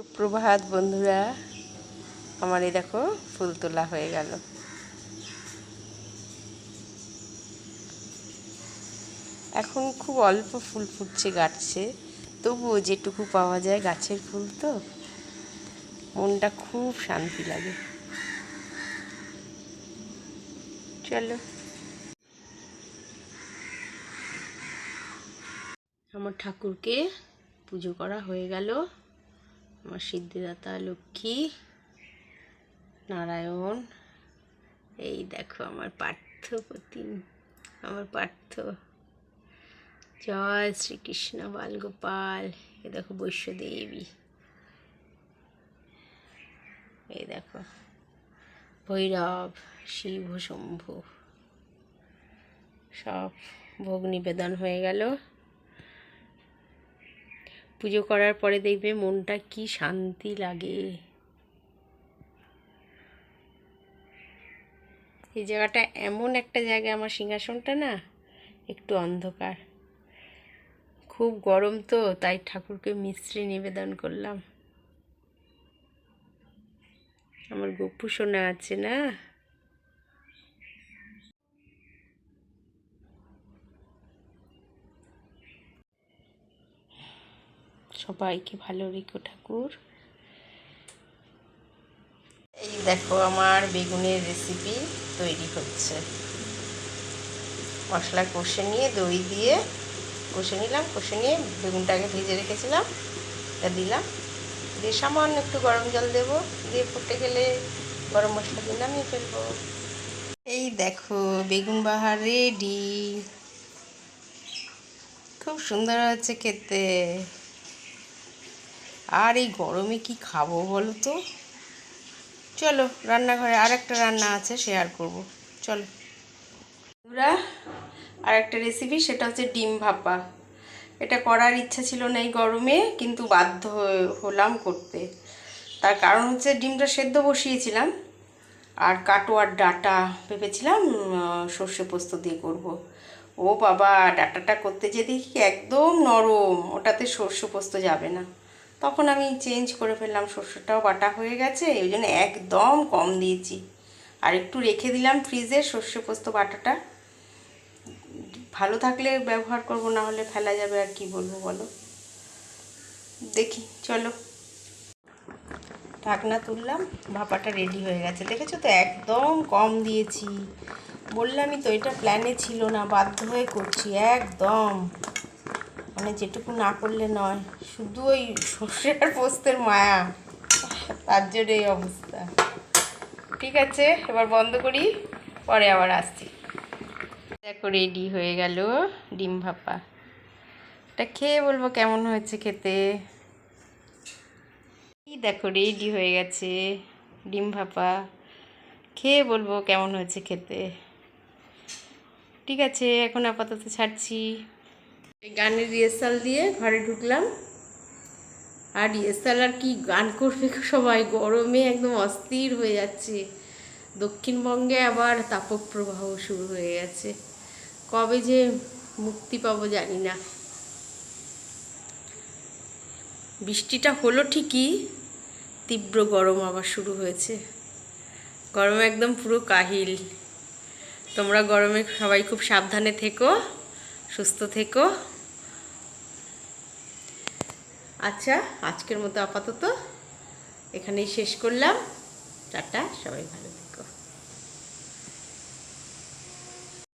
সুপ্রভাত, বন্ধুরা। আমার এই দেখো, ফুল তোলা হয়ে গেল। এখন খুব অল্প ফুল ফুটছে গাছে। তবুও যেটুকু পাওয়া যায় গাছের ফুল তো। মনটা খুব শান্তি লাগে। চলো। আমার ঠাকুরকে পুজো করা হয়ে গেল। আমার সিদ্ধিদাতা, লক্ষ্মী, নারায়ণ, এই দেখো আমার পার্থ প্রতিম আমার পার্থ। জয় শ্রীকৃষ্ণ বালগোপাল। এ দেখো বৈশ্যদেবী। এই দেখো ভৈরব, শিব, শম্ভু। সব ভোগ নিবেদন হয়ে গেল। পুজো করার পরে দেখবে মনটা কি শান্তি লাগে। এই জায়গাটা এমন একটা জায়গা, আমার সিংহাসনটা না একটু অন্ধকার। খুব গরম তো, তাই ঠাকুরকে মিশ্রি নিবেদন করলাম। আমার গপু সোনা আছে না। সবাইকে ভালো রেখো ঠাকুর। এই দেখো আমার বেগুনের রেসিপি তৈরি হচ্ছে। মশলা কষে নিয়ে, দই দিয়ে কষে নিলাম, কষে নিয়ে বেগুনটাকে ভেজে রেখেছিলাম তা দিলাম। দিয়ে সামান্য একটু গরম জল দেবো, দিয়ে ফুটে গেলে গরম মশলা দিয়ে নামিয়ে ফেলব। এই দেখো বেগুন বাহার রেডি খুব সুন্দর হচ্ছে খেতে। আর এই গরমে কি খাব বলো তো চলো, রান্নাঘরে আর একটা রান্না আছে শেয়ার করব। চলো। বন্ধুরা আর একটা রেসিপি সেটা হচ্ছে ডিম ভাপা। এটা করার ইচ্ছা ছিল না এই গরমে, কিন্তু বাধ্য হলাম করতে। তার কারণ হচ্ছে ডিমটা সেদ্ধ বসিয়েছিলাম, আর কাটোয়ার ডাটা ভেবেছিলাম সর্ষে পোস্ত দিয়ে করব। ও বাবা, ডাটাটা করতে যে দেখি একদম নরম, ওটাতে সর্ষে পোস্ত যাবে না। তখন আমি চেঞ্জ করে ফেললাম, সর্ষেটাও বাটা হয়ে গেছে ওই জন্য একদম কম দিয়েছি। আর একটু রেখে দিলাম ফ্রিজে সর্ষে পোস্ত বাটাটা। ভালো থাকলে ব্যবহার করব, না হলে ফেলা যাবে, আর কি বলব বলো? দেখি, চলো। ঢাকনা তুললাম, ভাপাটা রেডি হয়ে গেছে। দেখেছ তো, একদম কম দিয়েছি। বললামই তো, এটা প্ল্যানে ছিল না, বাধ্য হয়ে করছি, একদম। মানে যেটুকু না করলে নয়, শুধু ওই সর্ষে আর পোস্তের মায়া। তার জন্য এই অবস্থা। ঠিক আছে, এবার বন্ধ করি, পরে আবার আসছি। দেখো রেডি হয়ে গেল ডিম ভাপা। এটা খেয়ে বলব কেমন হয়েছে খেতে? দেখো রেডি হয়ে গেছে ডিম ভাপা। খেয়ে বলব কেমন হয়েছে খেতে। ঠিক আছে, এখন আপাতত ছাড়ছি। এই গানের রিহার্সাল দিয়ে ঘরে ঢুকলাম। আর রিহার্সাল আর কি গান করবে সবাই? গরমে একদম অস্থির হয়ে যাচ্ছে। দক্ষিণবঙ্গে আবার তাপপ্রবাহ শুরু হয়ে গেছে। কবে যে মুক্তি পাবো জানি না। বৃষ্টিটা হলো ঠিকই, তীব্র গরম আবার শুরু হয়েছে। গরমে একদম পুরো কাহিল। তোমরা গরমে সবাই খুব সাবধানে থেকো। সুস্থ থেকো। আচ্ছা আজকের মতো আপাতত এখানেই শেষ করলাম। টাটা সবাই ভালো